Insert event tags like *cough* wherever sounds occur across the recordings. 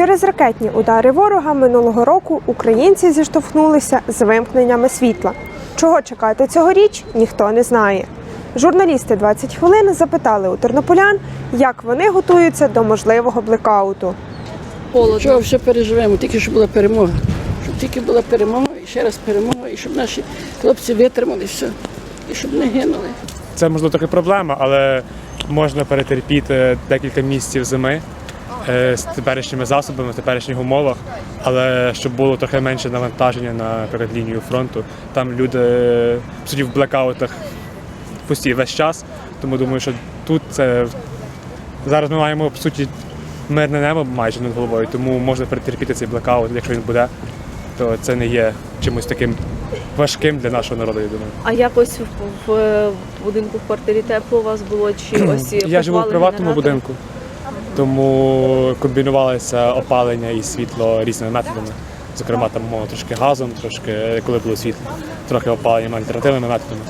Через ракетні удари ворога минулого року українці зіштовхнулися з вимкненнями світла. Чого чекати цьогоріч, ніхто не знає. Журналісти 20 хвилин запитали у тернополян, як вони готуються до можливого блекауту. Чого все переживемо, тільки щоб була перемога. Щоб тільки була перемога, і ще раз перемога, і щоб наші хлопці витримали все, і щоб не гинули. Це можливо трохи проблема, але можна перетерпіти декілька місяців зими з теперішніми засобами, в теперішніх умовах, але щоб було трохи менше навантаження на наприклад, лінію фронту. Там люди е, в суті в блекаутах постійно весь час. Тому думаю, що тут це зараз ми маємо по суті мирне небо майже над головою, тому можна перетерпіти цей блекаут, якщо він буде, то це не є чимось таким важким для нашого народу, я думаю. А якось в, в будинку в квартирі тепло у вас було чи *clears throat* ось Я живу в приватному генератор? будинку, тому комбінувалося опалення і світло різними методами. Зокрема, там мова трошки газом, трошки коли було світло, трохи опаленням альтернативними методами.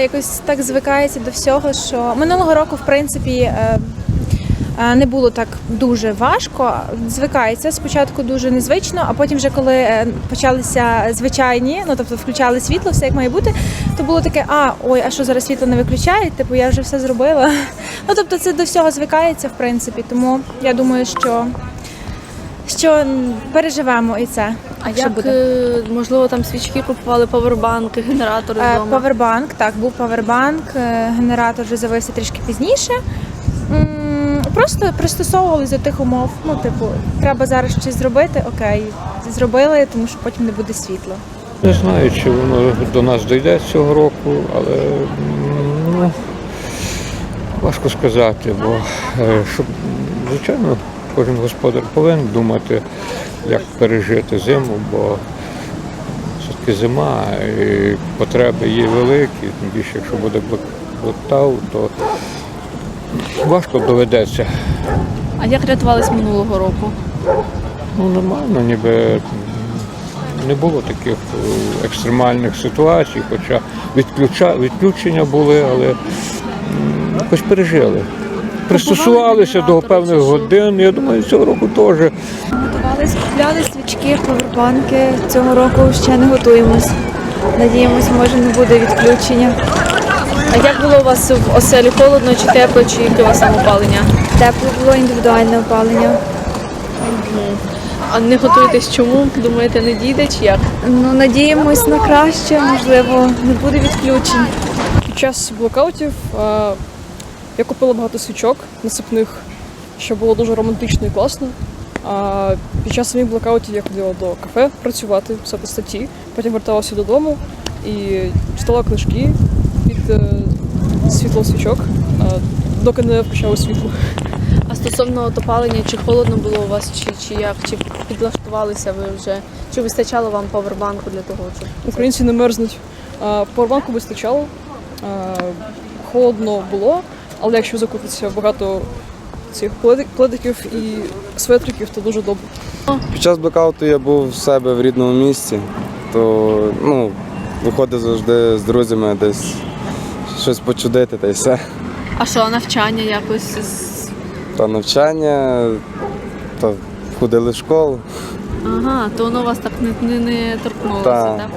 Якось так звикається до всього, що минулого року, в принципі, е, не було так дуже важко. Звикається спочатку дуже незвично, а потім, вже коли е, почалися звичайні, ну тобто включали світло, все як має бути, то було таке: а ой, а що зараз світло не виключають? Типу я вже все зробила. *laughs* Ну тобто, це до всього звикається, в принципі. Тому я думаю, що, що переживемо і це. А що як буде. е, можливо там свічки купували, павербанки, генератори Е, вдома? Павербанк, так, був павербанк, е, генератор вже з'явився трішки пізніше. Просто пристосовувалися до тих умов. Ну, типу, треба зараз щось зробити, окей, зробили, тому що потім не буде світла. Не знаю, чи воно до нас дійде цього року, але ну, важко сказати, бо е, щоб, звичайно, кожен господар повинен думати, як пережити зиму, бо все-таки зима і потреби є великі, тим більше, якщо буде блоктаут, то важко доведеться. А як рятувались минулого року? Ну, нормально, ніби не було таких е, екстремальних ситуацій, хоча відключа, відключення були, але якось пережили. Пристосувалися до певних годин. Я думаю, цього року теж. Готувались, купляли свічки, повербанки. Цього року ще не готуємось. Надіємось, може не буде відключення. А як було у вас в оселі холодно чи тепло, чи яке у вас там опалення? Тепло було індивідуальне опалення. А не готуєтесь чому? Думаєте, не дійде чи як? Ну, надіємось на краще, можливо, не буде відключень. Під час блокаутів е, я купила багато свічок насипних, що було дуже романтично і класно. А під час самих блокаутів я ходила до кафе працювати, писати статті, потім верталася додому і читала книжки під е, світлом свічок, е, доки не включало світло. А стосовно от опалення, чи холодно було у вас, чи, чи як? Чи підлаштувалися ви вже? Чи вистачало вам павербанку для того, щоб Українці не мерзнуть. Е, Павербанку вистачало, е, холодно було, але якщо закупиться багато цих пледи- пледиків і светриків, то дуже добре. Під час блекауту я був в себе в рідному місті, то ну, виходив завжди з друзями десь щось почудити та й все. А що, навчання якось з- Та навчання, та ходили в школу. Ага, то воно вас так не, не, не торкнулося, Так. так?